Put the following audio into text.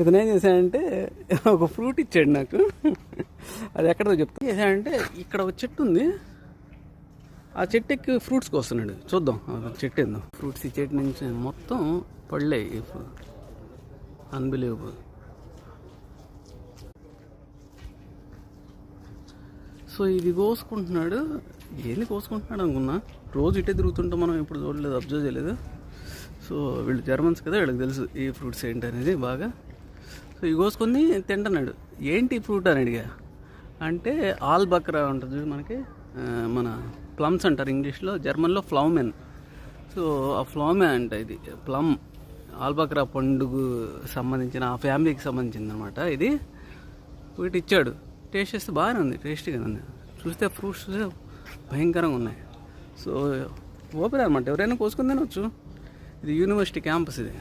ఇతను ఏం చేశాడంటే ఒక ఫ్రూట్ ఇచ్చాడు నాకు. అది ఎక్కడో చెప్తా. చేశాడంటే ఇక్కడ ఒక చెట్టు ఉంది. ఆ చెట్టు ఎక్కి ఫ్రూట్స్ కోస్తున్నాడు. చూద్దాం. ఆ చెట్టు ఏందో. ఫ్రూట్స్ ఈ చెట్టు నుంచి మొత్తం పళ్ళాయి. అన్బిలీవబుల్ సో ఇది కోసుకుంటున్నాడు. ఏంది కోసుకుంటున్నాడు అనుకున్నా? రోజు ఇటే తిరుగుతుంటే మనం ఎప్పుడు చూడలేదు అబ్జర్వ్ చేయలేదు. సో వీళ్ళు జర్మన్స్ కదా వీళ్ళకి తెలుసు ఈ ఫ్రూట్స్ ఏంటి అనేది బాగా. సో ఇవి కోసుకొని తింటున్నాడు. ఏంటి ఫ్రూట్ అని అడిగా. అంటే ఆల్ బక్రా ఉంటుంది చూడు మనకి మన ప్లమ్స్ అంటారు ఇంగ్లీష్లో జర్మన్లో ఫ్లౌమెన్. సో ఆ ఫ్లౌమెన్ అంట ఇది ప్లమ్. ఆల్బక్రా పండుగ సంబంధించిన ఆ ఫ్యామిలీకి సంబంధించింది అనమాట ఇది. వీటి ఇచ్చాడు. టేస్ట్ చేస్తే బాగానే ఉంది టేస్టీగానే ఉంది. చూస్తే ఫ్రూట్స్ భయంకరంగా ఉన్నాయి. సో ఓపెన్ అనమాట ఎవరైనా కోసుకుని తినవచ్చు ఇది యూనివర్సిటీ క్యాంపస్ ఇది